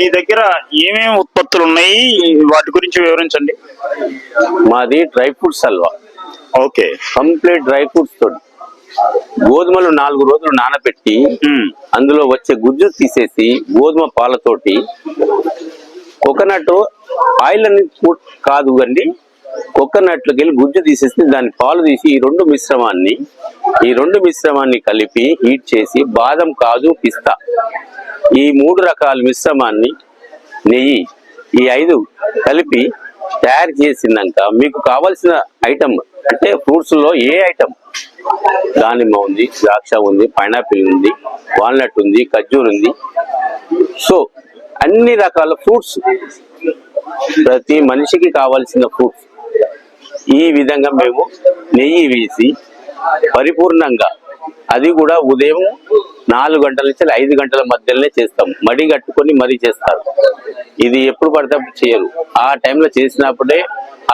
మీ దగ్గర ఏమేమి ఉత్పత్తులు ఉన్నాయి? వాటి గురించి వివరించండి. మాది dry fruits halwa. Okay. Complete dry fruits తోటి. గోధుమలు నాలుగు రోజులు నానబెట్టి అందులో వచ్చే గుజ్జు తీసేసి గోధుమ పాలతోటి కోకోనట్ ఆయిల్ అని కాదు అండి. కోకోనట్లకి వెళ్ళి గుజ్జు తీసేస్తే దాని పాలు తీసి ఈ రెండు మిశ్రమాన్ని ఈ రెండు మిశ్రమాన్ని కలిపి హీట్ చేసి బాదం కాజు పిస్తా. ఈ మూడు రకాల మిశ్రమాన్ని నెయ్యి ఈ ఐదు కలిపి తయారు చేసినాక మీకు కావలసిన ఐటమ్ అంటే ఫ్రూట్స్లో ఏ ఐటమ్ దానిమ్మ ఉంది ద్రాక్ష ఉంది పైనాపిల్ ఉంది వాల్నట్ ఉంది ఖర్జూర్ ఉంది. సో అన్ని రకాల ఫ్రూట్స్ ప్రతి మనిషికి కావాల్సిన ఫ్రూట్స్ ఈ విధంగా మేము నెయ్యి వేసి పరిపూర్ణంగా అది కూడా ఉదయం నాలుగు గంటల నుంచి ఐదు గంటల మధ్యలోనే చేస్తాం. మడి కట్టుకొని మరీ చేస్తారు. ఇది ఎప్పుడు పడితే చేయరు. ఆ టైంలో చేసినప్పుడే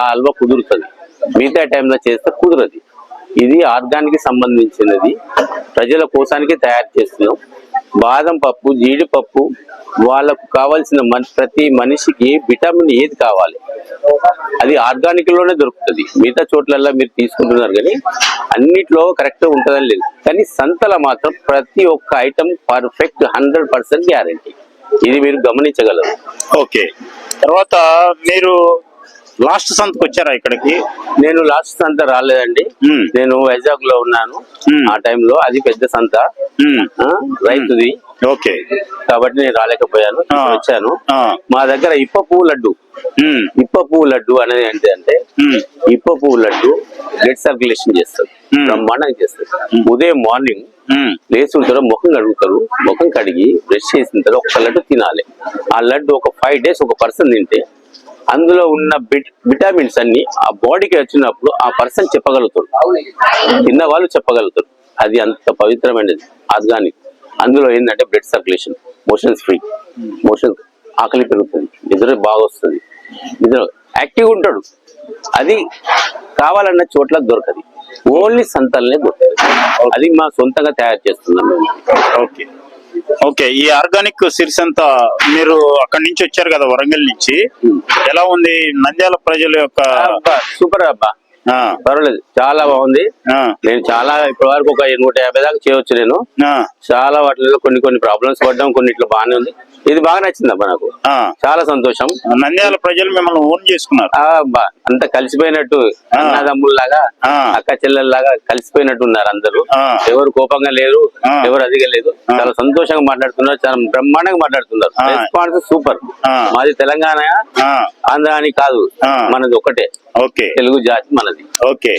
ఆ హల్వా కుదురుతుంది. మిగతా టైంలో చేస్తే కుదరదు. ఇది ఆర్గానికి సంబంధించినది. ప్రజల కోసానికి తయారు చేస్తున్నాం. బాదం పప్పు జీడిపప్పు వాళ్ళకు కావాల్సిన ప్రతి మనిషికి విటమిన్ ఏది కావాలి? అది ఆర్గానిక్లోనే దొరుకుతుంది. మిగతా చోట్లల్లో మీరు తీసుకుంటున్నారు కానీ అన్నిట్లో కరెక్ట్ ఉంటుందని లేదు. కానీ సంతల మాత్రం ప్రతి ఒక్క item perfect hundred percent guarantee. ఇది మీరు గమనించగలరు. ఓకే. తర్వాత మీరు లాస్ట్ సంతకు వచ్చారా ఇక్కడికి? నేను లాస్ట్ సంత రాలేదండి. నేను వైజాగ్లో ఉన్నాను. ఆ టైంలో అది పెద్ద సంత. రైతుది. ఓకే. కాబట్టి నేను రాలేకపోయాను. వచ్చాను. మా దగ్గర ఇప్ప పువ్వు లడ్డు. ఇప్ప పువ్వు లడ్డు అనేది ఏంటి అంటే ఇప్ప పువ్వు లడ్డు బ్లడ్ సర్క్యులేషన్ చేస్తారు. బ్రహ్మాండంగా చేస్తారు ఉదయం మార్నింగ్ లేచిన తర్వాత ముఖం కడుగుతారు. ముఖం కడిగి బ్రష్ చేసిన తర్వాత ఒక లడ్డు తినాలి. ఆ లడ్డు ఒక ఫైవ్ డేస్ ఒక పర్సన్ తింటే అందులో ఉన్న విట- విటమిన్స్ అన్ని ఆ బాడీకి వచ్చినప్పుడు ఆ పర్సన్ చెప్పగలుగుతారు తిన్న వాళ్ళు చెప్పగలుగుతారు. అది అంత పవిత్రమైనది ఆర్గానిక్. అందులో ఏంటంటే blood circulation motions free motion ఆకలి పెరుగుతుంది నిద్ర బాగా వస్తుంది. నిద్ర యాక్టివ్ ఉంటాడు. అది కావాలన్న చోట్ల దొరకదు. ఓన్లీ సంతలనే దొరుకుతుంది అది మా సొంతంగా తయారు చేస్తున్నాం. మేము ఓకే ఓకే ఈ ఆర్గానిక్ సిరిస్ అంతా మీరు అక్కడి నుంచి వచ్చారు కదా వరంగల్ నుంచి. ఎలా ఉంది నంద్యాల ప్రజల యొక్క సూపర్ అబ్బా. పర్వాలేదు చాలా బాగుంది. ఆ, నేను చాలా ఇప్పటి వరకు ఒక నూట యాభై దాకా చేయవచ్చు నేను. చాలా వాటిలో కొన్ని కొన్ని ప్రాబ్లమ్స్ పడ్డాం కొన్ని ఇట్లా బాగానే ఉంది. ఇది బాగా నచ్చింది అబ్బా నాకు. చాలా సంతోషం. నంద్యాల ప్రజలు మిమ్మల్ని ఓన్ చేసుకున్నారు. అంత కలిసిపోయినట్టు. అన్నదమ్ముల్లాగా. అక్క చెల్లెల్లాగా కలిసిపోయినట్టు ఉన్నారు అందరూ. ఎవరు కోపంగా లేరు. ఎవరు అదిగా లేదు. చాలా సంతోషంగా మాట్లాడుతున్నారు చాలా బ్రహ్మాండంగా మాట్లాడుతున్నారు. Response super. మాది తెలంగాణ ఆంధ్ర అని కాదు. మనది ఒకటే. ఓకే. తెలుగు జాతి మనది. ఓకే.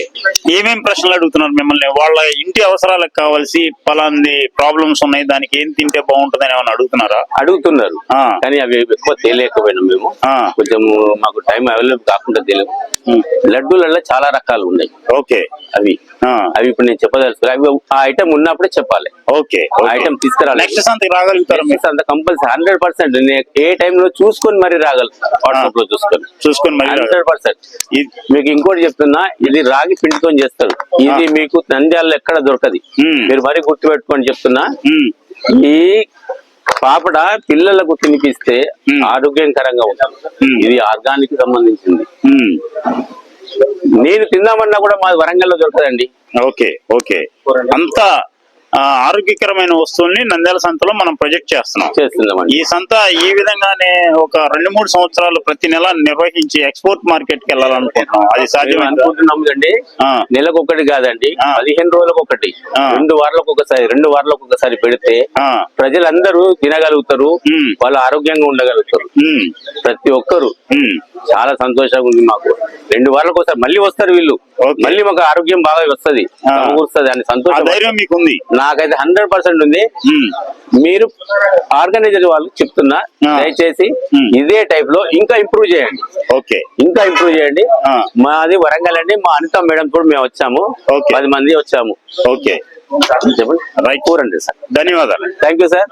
ఏమేం ప్రశ్నలు అడుగుతున్నారు మిమ్మల్ని? వాళ్ళ ఇంటి అవసరాలకు కావాల్సి పలాంది ప్రాబ్లమ్స్ ఉన్నాయి దానికి ఏం తింటే బాగుంటుందని ఏమైనా అడుగుతున్నారా? అడుగుతున్నారు ఆ. కానీ అవి ఎక్కువ తెలియకపోయినాం మేము. కొంచెం మాకు టైం అవైలబుల్ కాకుండా తెలియదు లడ్డూలలో చాలా రకాలు ఉన్నాయి. ఓకే. అవి. అవి ఇప్పుడు నేను చెప్పదలుచుకో అవి ఆ ఐటమ్ ఉన్నప్పుడే చెప్పాలి. ఓకే. ఐటమ్ నెక్స్ట్ రాగలుగుతారా మీరు? అంత కంపల్సరీ హండ్రెడ్ పర్సెంట్. ఏ time లో చూసుకొని మరి రాగలుగుతా వాట్సాప్లో చూసుకొని. చూసుకొని హండ్రెడ్ పర్సెంట్. మీకు ఇంకోటి చెప్తున్నా ఇది రాగి పిండితో చేస్తారు. ఇది మీకు నంద్యాలలో ఎక్కడ దొరకది. మీరు మరీ గుర్తు పెట్టుకొని చెప్తున్నా ఈ పాపడ పిల్లలకు తినిపిస్తే. ఆరోగ్యకరంగా ఉంటుంది. ఇది ఆర్గానిక్ సంబంధించింది. నేను తిందామన్నా కూడా మా వరంగల్లో దొరకదండి. Okay okay. అంతా ఆరోగ్యకరమైన వస్తువుల్ని నంద్యాల సంతలో మనం ప్రొజెక్ట్ చేస్తున్నాం. ఈ సంత ఈ విధంగానే ఒక రెండు మూడు సంవత్సరాలు ప్రతి నెల నిర్వహించి ఎక్స్పోర్ట్ మార్కెట్కి వెళ్ళాలనుకుంటున్నాం. అది మేము సాధ్యమే అనుకుంటున్నాం కండి ఆ. నెలకు ఒకటి కాదండి. పదిహేను రోజులకు ఒకటి. రెండు వారాలకు ఒకసారి రెండు వారాలకు ఒకసారి పెడితే ప్రజలందరూ తినగలుగుతారు. వాళ్ళు ఆరోగ్యంగా ఉండగలుగుతారు. ప్రతి ఒక్కరు. చాలా సంతోషంగా ఉంది మాకు. రెండు వారాలకు ఒకసారి మళ్ళీ వస్తారు వీళ్ళు. మళ్ళీ మాకు ఆరోగ్యం బాగా వస్తది. అని సంతోషం. ధైర్యం మీకుంది? నాకైతే హండ్రెడ్ పర్సెంట్ ఉంది. మీరు ఆర్గనైజర్ వాళ్ళు చెప్తున్నా. దయచేసి. ఇదే టైప్లో ఇంకా ఇంప్రూవ్ చేయండి. ఓకే. ఇంకా ఇంప్రూవ్ చేయండి. మాది వరంగల్ అండి. మా అనిత మేడం కూడా మేము వచ్చాము. పది మంది వచ్చాము. ఓకే. చెప్పండి. రైట్. కూరండి సార్. ధన్యవాదాలు. Thank you sir.